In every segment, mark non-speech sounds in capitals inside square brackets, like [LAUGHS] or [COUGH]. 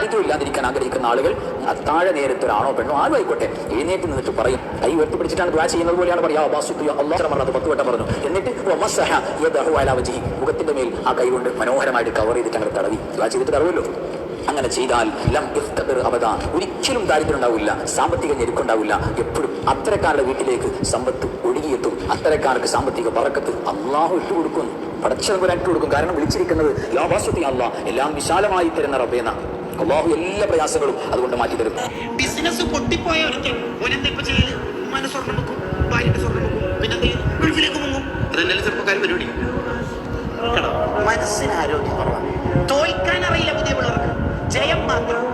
ദാരിദ്ര്യം ഇല്ലാതിരിക്കാൻ ആഗ്രഹിക്കുന്ന ആളുകൾ താഴെ നേരത്തെ ഒരാണോ പെണ്ണോ ആരും ആയിക്കോട്ടെ എഴുന്നേറ്റ് നിന്നിട്ട് പറയും കൈ ഉയർത്തിപ്പിടിച്ചിട്ടാണ് ദ്വാ ചെയ്യുന്നത് പോലെയാണ് പറയാ അള്ളാഹ് പറഞ്ഞത് പത്ത് വട്ടം പറഞ്ഞു. എന്നിട്ട് വജ്ഹി. മുഖത്തിന്റെ മേൽ ആ കൈ കൊണ്ട് മനോഹരമായിട്ട് കവർ ചെയ്തിട്ട് അങ്ങനെ തടവി. ദ്വാ ചെയ്തിട്ട് തടവുമല്ലോ. അങ്ങനെ ചെയ്താൽ ലം അബദ ഒരിക്കലും ദാരിദ്ര്യം ഉണ്ടാവില്ല സാമ്പത്തിക ഞെരുക്കുണ്ടാവില്ല എപ്പോഴും അത്തരക്കാരുടെ വീട്ടിലേക്ക് സമ്പത്ത് ഒഴുകിയെത്തും. അത്തരക്കാർക്ക് സാമ്പത്തിക പറക്കത്ത് അള്ളാഹു ഇട്ട് കൊടുക്കും. പടച്ചവരായിട്ട് കൊടുക്കും. കാരണം വിളിച്ചിരിക്കുന്നത് ലാഭാസ്വത്തി അള്ളാഹ് എല്ലാം വിശാലമായി തരുന്ന റബ്ബേന അള്ളാഹു എല്ലാ പ്രയാസങ്ങളും അതുകൊണ്ട് മാറ്റി തരും. ബിസിനസ് പൊട്ടിപ്പോയ ഗൾഫിലേക്ക് മുങ്ങും. തോൽക്കാൻ അറിയില്ല പുതിയ ജയം മാത്രം.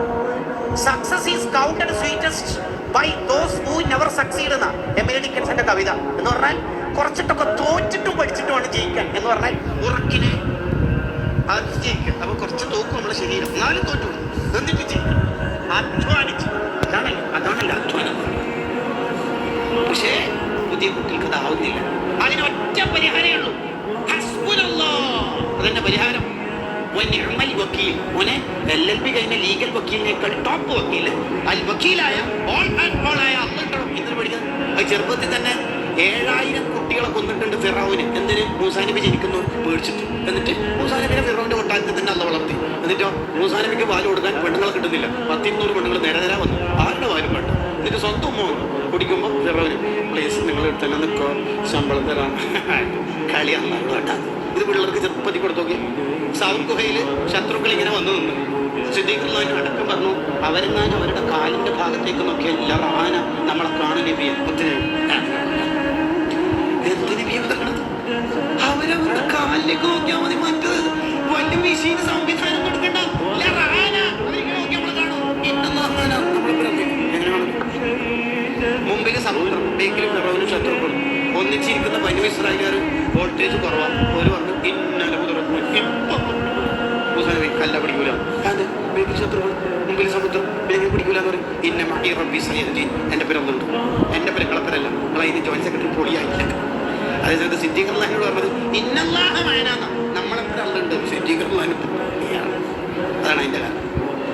Success is by those never succeed കവിത. എന്ന് പറഞ്ഞാൽ കുറച്ചിട്ടൊക്കെ തോറ്റിട്ടും എന്ന് ഉറക്കിനെ അത് ജയിക്കും അപ്പൊ കുറച്ച് തോക്കും നമ്മുടെ ശരീരം. എന്നാലും തോറ്റു. ജയിക്കും അധ്വാനിച്ച്. അതാണല്ലോ അതാണല്ലോ അധ്വാനം. പക്ഷേ പുതിയ കുട്ടികൾക്ക് അതാവുന്നില്ല അതിന് ഒറ്റ പരിഹാരമേ ഉള്ളൂ. അതന്നെ പരിഹാരം. ലീഗൽ ടോപ്പ് വക്കീൽ ഓൾ ആൻഡ് ആയ ചെറുപ്പത്തിൽ തന്നെ ഏഴായിരം കുട്ടികളെ കൊന്നിട്ടുണ്ട് ഫിറാവിന്. എന്തിന്? മൂസാനബി ജനിക്കുന്നു പേടിച്ചിട്ട്. എന്നിട്ട് മൂസാനബിനെ ഫിറാവിന്റെ കൊട്ടാരത്തിൽ തന്നെ അല്ല വളർത്തി. എന്നിട്ടോ? മൂസാനബിക്ക് പാൽ കൊടുക്കാൻ പെണ്ണുങ്ങളെ കിട്ടുന്നില്ല. പത്തിരുന്നൂറ് പെണ്ണുങ്ങൾ നേരെ നേരെ വന്നു. ആരുടെ പാലും വേണ്ട? എന്നിട്ട് സ്വന്തം ഉമ്മ കുടിക്കുമ്പോൾ ഫിറാവിന് പ്ലേസ് നിങ്ങൾ തന്നെ നിൽക്കോ. ശമ്പളം തരാം. [LAUGHS] കളിയാണ് കേട്ടാ ഇത് പിള്ളേർക്ക് ചെറുപ്പത്തിൽ കൊടുത്തു നോക്കി സൗത്ത് ഗുഹയിൽ ശത്രുക്കൾ ഇങ്ങനെ വന്നു നിന്നു. സിദ്ദീഖുള്ളവന് അടക്കം പറഞ്ഞു അവരെങ്ങാനും അവരുടെ കാലിന്റെ ഭാഗത്തേക്ക് നോക്കിയ ആന നമ്മളെ കാണും നബിയെ. അവരവരുടെ കാലിലേക്ക് നോക്കിയാൽ മതി. മറ്റത് വലിയ മെഷീൻ സംവിധാനം കൊടുക്കണ്ട? മുമ്പിൽ സമുദ്രം ബേക്കിലും നിറവിനും ശത്രുക്കളും. ഒന്നിച്ചിരിക്കുന്ന ബനു ഇസ്രായേലുകാർ വോൾട്ടേജ് കുറവാണ് ഒരു പറഞ്ഞു ഇന്നലെ മുതലൊന്നും ഇപ്പം കല്ല പിടിക്കൂല. അത് ബേക്കിൽ ശത്രുക്കൾ മുമ്പിൽ സമുദ്രം ബേക്കിൽ പിടിക്കൂല എന്ന് പറയും. ഇന്ന മഹി റബ്ബി സയ്യദ്ദീൻ എന്റെ പേരൊന്നുണ്ട് എന്റെ പേര് കളപ്പരല്ല നിങ്ങളെ ഇതിന് ജോയിന്റ് സെക്രട്ടറി പൊളിയായില്ല. അതേസമയത്ത് സിദ്ദീഖർലാഹിനോട് പറഞ്ഞത് ഇന്നല്ലാഹ മയനാന്ന നമ്മളെ അല്ലുണ്ട് സിദ്ദീഖർലാഹിന് അതാണ് അതിന്റെ കാരണം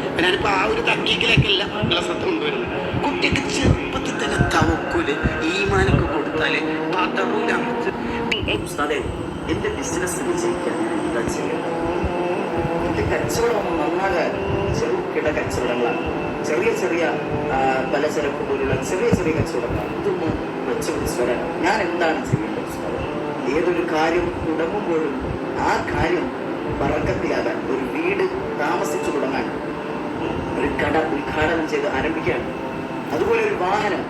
അപ്പം ഞാനിപ്പോൾ ആ ഒരു തക്കീക്കിലേക്കല്ല നിങ്ങളെ ശ്രദ്ധ കൊണ്ടുവരുന്നത്. കുട്ടിക്ക് ചെറുപ്പത്തിൽ തന്നെ തവക്കൂൽ ഈമാനൊക്കെ കൊടുത്താൽ പതറൂല. ഉസ്താദെ എന്റെ ബിസിനസ് വിജയിക്കാൻ എന്താ ചെയ്യുക എന്റെ കച്ചവടം നന്നാകാൻ ചെറുകിട കച്ചവടങ്ങളാണ്. ചെറിയ ചെറിയ പല പലചരക്ക് പോലുള്ള ചെറിയ ചെറിയ കച്ചവടങ്ങളാണ്. ഇതൊന്ന് വെച്ചുപിടിച്ച് വരാൻ. ഞാൻ എന്താണ് ഉസ്താദെ ഏതൊരു കാര്യം തുടങ്ങുമ്പോഴും ആ കാര്യം പറക്കത്തിലാകാൻ ഒരു വീട് താമസിച്ചു തുടങ്ങാൻ ഒരു കട ഉദ്ഘാടനം ചെയ്ത് ആരംഭിക്കാൻ. അതുപോലെ ഒരു വാഹനം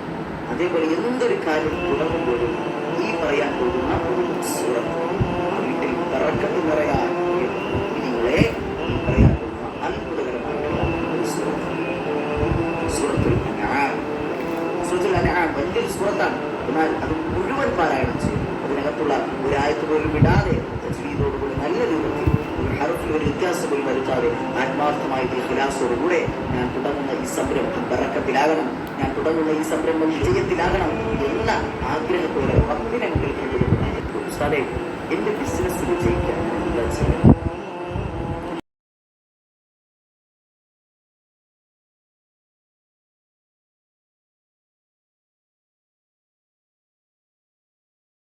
അതേപോലെ എന്തൊരു കാര്യം തുടങ്ങുമ്പോഴും ഈ പറയാൻ പോകുന്ന സൂറത്ത് വീട്ടിൽ പറക്കത്ത് നിറയാൻ നിങ്ങളെ പറയാൻ പോകുന്ന അത്ഭുതകരമായിട്ടുള്ള സൂറത്ത് സൂറത്തുൽ അൻആം വലിയൊരു സൂറത്താണ് എന്നാൽ അത് മുഴുവൻ പാരായണം ചെയ്യും അതിനകത്തുള്ള ഒരു ആയത്ത് പോലും വിടാതെ തജ്വീദോടുകൂടി നല്ല രൂപത്തിൽ ഒരു ഹർഫിൽ ഒരു വ്യത്യാസം പോലും വരുത്താതെ ആത്മാർത്ഥമായ ഹിലാസോടുകൂടെ ഞാൻ തുടങ്ങുന്ന ഈ സംരംഭം ബറക്കത്തിലാകണം ഞാൻ തുടങ്ങുന്ന ഈ സംരംഭം വിജയത്തിലാകണം എന്ന ആഗ്രഹത്തോടെ പത്തിനെ മുന്നിൽ ഉസ്താദെ എന്റെ ബിസിനസ് വിജയിക്കാൻ